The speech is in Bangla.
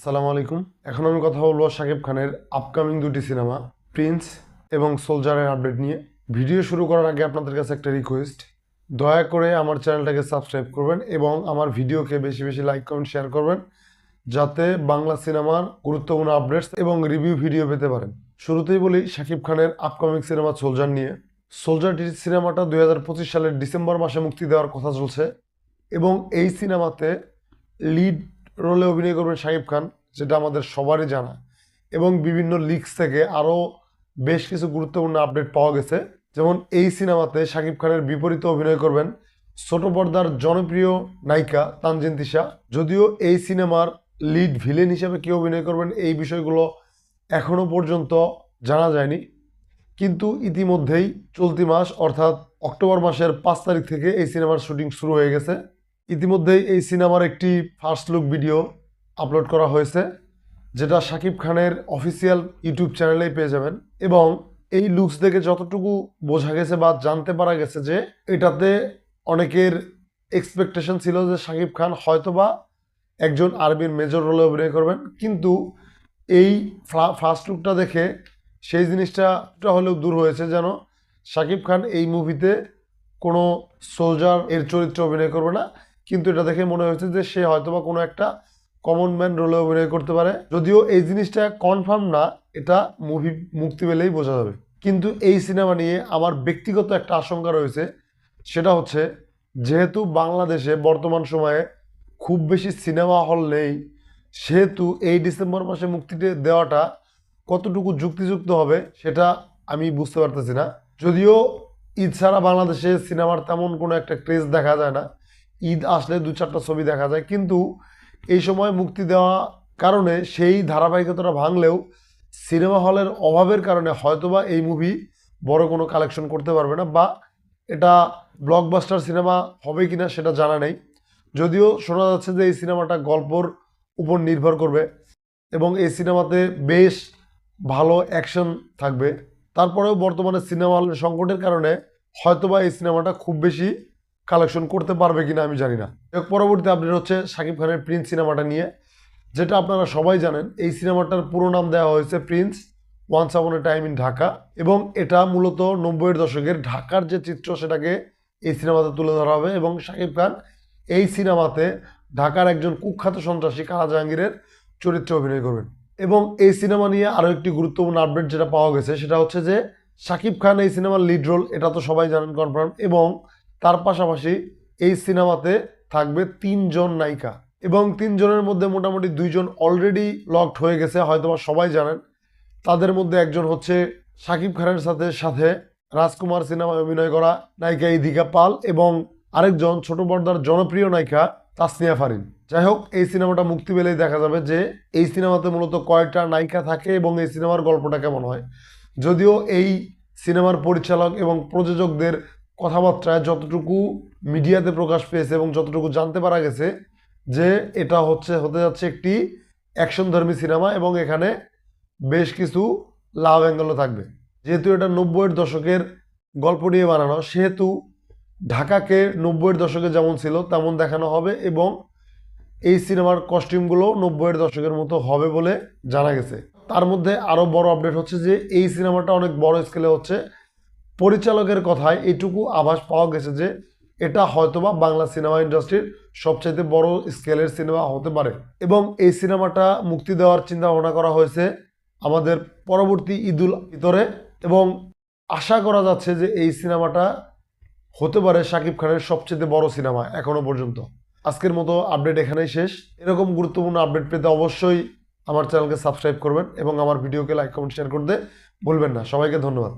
আসসালামু আলাইকুম। এখন আমি কথা বলব শাকিব খানের আপকামিং দুটি সিনেমা প্রিন্স এবং সোলজারের আপডেট নিয়ে। ভিডিও শুরু করার আগে আপনাদের কাছে একটা রিকোয়েস্ট দয়া করে আমার চ্যানেলটাকে সাবস্ক্রাইব করবেন এবং আমার ভিডিওকে বেশি বেশি লাইক কমেন্ট শেয়ার করবেন, যাতে বাংলা সিনেমার গুরুত্বপূর্ণ আপডেটস এবং রিভিউ ভিডিও পেতে পারেন। শুরুতেই বলি শাকিব খানের আপকামিং সিনেমা সোলজার নিয়ে। সোলজার সিনেমাটা দু হাজার পঁচিশ সালের ডিসেম্বর মাসে মুক্তি দেওয়ার কথা চলছে এবং এই সিনেমাতে লিড রোলে অভিনয় করবেন শাকিব খান, যেটা আমাদের সবারই জানা। এবং বিভিন্ন লিগস থেকে আরও বেশ কিছু গুরুত্বপূর্ণ আপডেট পাওয়া গেছে। যেমন এই সিনেমাতে শাকিব খানের বিপরীতে অভিনয় করবেন ছোট পর্দার জনপ্রিয় নায়িকা তানজিন তিশা। যদিও এই সিনেমার লিড ভিলেন হিসেবে কে অভিনয় করবেন এই বিষয়গুলো এখনও পর্যন্ত জানা যায়নি। কিন্তু ইতিমধ্যেই চলতি মাস, অর্থাৎ অক্টোবর মাসের পাঁচ তারিখ থেকে এই সিনেমার শুটিং শুরু হয়ে গেছে। ইতিমধ্যেই এই সিনেমার একটি ফার্স্ট লুক ভিডিও আপলোড করা হয়েছে, যেটা শাকিব খানের অফিসিয়াল ইউটিউব চ্যানেলেই পেয়ে যাবেন। এবং এই লুকস দেখে যতটুকু বোঝা গেছে বা জানতে পারা গেছে যে এটাতে অনেকের এক্সপেকটেশন ছিল যে শাকিব খান হয়তোবা একজন আর্মির মেজর রোলে অভিনয় করবেন। কিন্তু এই ফার্স্ট লুকটা দেখে সেই জিনিসটা হলেও দূর হয়েছে যেন শাকিব খান এই মুভিতে কোনো সোলজার এর চরিত্রে অভিনয় করবে না। কিন্তু এটা দেখে মনে হয়েছে যে সে হয়তোবা কোনো একটা কমন ম্যান রোলে অভিনয় করতে পারে। যদিও এই জিনিসটা কনফার্ম না, এটা মুভি মুক্তি পেলেই বোঝা যাবে। কিন্তু এই সিনেমা নিয়ে আমার ব্যক্তিগত একটা আশঙ্কা রয়েছে, সেটা হচ্ছে যেহেতু বাংলাদেশে বর্তমান সময়ে খুব বেশি সিনেমা হল নেই, সেহেতু এই ডিসেম্বর মাসে মুক্তি দেওয়াটা কতটুকু যুক্তিযুক্ত হবে সেটা আমি বুঝতে পারতেছি না। যদিও ছাড়া বাংলাদেশে সিনেমার তেমন কোনো একটা ক্রেজ দেখা যায় না ঈদ আসলে দু চারটা ছবি দেখা যায়, কিন্তু এই সময় মুক্তি দেওয়া কারণে সেই ধারাবাহিকতাটা ভাঙলেও সিনেমা হলের অভাবের কারণে হয়তোবা এই মুভি বড় কোনো কালেকশন করতে পারবে না বা এটা ব্লকবাস্টার সিনেমা হবে কিনা সেটা জানা নেই। যদিও শোনা যাচ্ছে যে এই সিনেমাটা গল্পর উপর নির্ভর করবে এবং এই সিনেমাতে বেশ ভালো অ্যাকশন থাকবে। তারপরেও বর্তমানে সিনেমা হলের সংকটের কারণে হয়তোবা এই সিনেমাটা খুব বেশি কালেকশন করতে পারবে কিনা আমি জানি না। এর পরবর্তী আপডেট হচ্ছে শাকিব খানের প্রিন্স সিনেমাটা নিয়ে, যেটা আপনারা সবাই জানেন, এই সিনেমাটার পুরো নাম দেওয়া হয়েছে Prince once upon A time in Dhaka এবং এটা মূলত নব্বইয়ের দশকের ঢাকার যে চিত্র, সেটাকে এই সিনেমাতে তুলে ধরা হবে, এবং শাকিব খান এই সিনেমাতে ঢাকার একজন কুখ্যাত সন্ত্রাসী কালা জাহাঙ্গীরের চরিত্রে অভিনয় করবেন। এবং এই সিনেমা নিয়ে আরও একটি গুরুত্বপূর্ণ আপডেট যেটা পাওয়া গেছে, সেটা হচ্ছে যে শাকিব খান এই সিনেমার লিড রোল এটা তো সবাই জানেন কনফার্ম এবং তার পাশাপাশি এই সিনেমাতে থাকবে তিনজন নায়িকা এবং তিনজনের মধ্যে মোটামুটি দুইজন অলরেডি লকড হয়ে গেছে, হয়তোবা সবাই জানেন। তাদের মধ্যে একজন হচ্ছে শাকিব খানের সাথে সাথে রাজকুমার সিনেমায় অভিনয় করা নায়িকা ইদিকা পাল এবং আরেকজন ছোট পর্দার জনপ্রিয় নায়িকা তাসনিয়া ফারিন। যাই হোক, এই সিনেমাটা মুক্তি পেলেই দেখা যাবে যে এই সিনেমাতে মূলত কয়টা নায়িকা থাকে এবং এই সিনেমার গল্পটা কেমন হয়। যদিও এই সিনেমার পরিচালক এবং প্রযোজকদের কথাবার্তায় যতটুকু মিডিয়াতে প্রকাশ পেয়েছে এবং যতটুকু জানতে পারা গেছে যে এটা হচ্ছে, হতে যাচ্ছে একটি অ্যাকশনধর্মী সিনেমা এবং এখানে বেশ কিছু লাভ অ্যাঙ্গেলও থাকবে। যেহেতু এটা নব্বইয়ের দশকের গল্প নিয়ে বানানো, সেহেতু ঢাকাকে নব্বইয়ের দশকে যেমন ছিল, তেমন দেখানো হবে এবং এই সিনেমার কস্টিউমগুলো নব্বইয়ের দশকের মতো হবে বলে জানা গেছে। তার মধ্যে আরও বড় আপডেট হচ্ছে যে এই সিনেমাটা অনেক বড় স্কেলে হচ্ছে। পরিচালকের কথায় এটুকু আভাস পাওয়া গেছে যে, এটা হয়তোবা বাংলা সিনেমা ইন্ডাস্ট্রির সবচাইতে বড় স্কেলের সিনেমা হতে পারে। এবং এই সিনেমাটা মুক্তি দেওয়ার চিন্তা ভাবনা করা হয়েছে আমাদের পরবর্তী ঈদুল ভিতরে এবং আশা করা যাচ্ছে যে এই সিনেমাটা হতে পারে শাকিব খানের সবচেয়ে বড় সিনেমা এখনও পর্যন্ত। আজকের মতো আপডেট এখানেই শেষ। এরকম গুরুত্বপূর্ণ আপডেট পেতে অবশ্যই আমার চ্যানেলকে সাবস্ক্রাইব করবেন এবং আমার ভিডিওকে লাইক, কমেন্ট, শেয়ার করতে ভুলবেন না। সবাইকে ধন্যবাদ।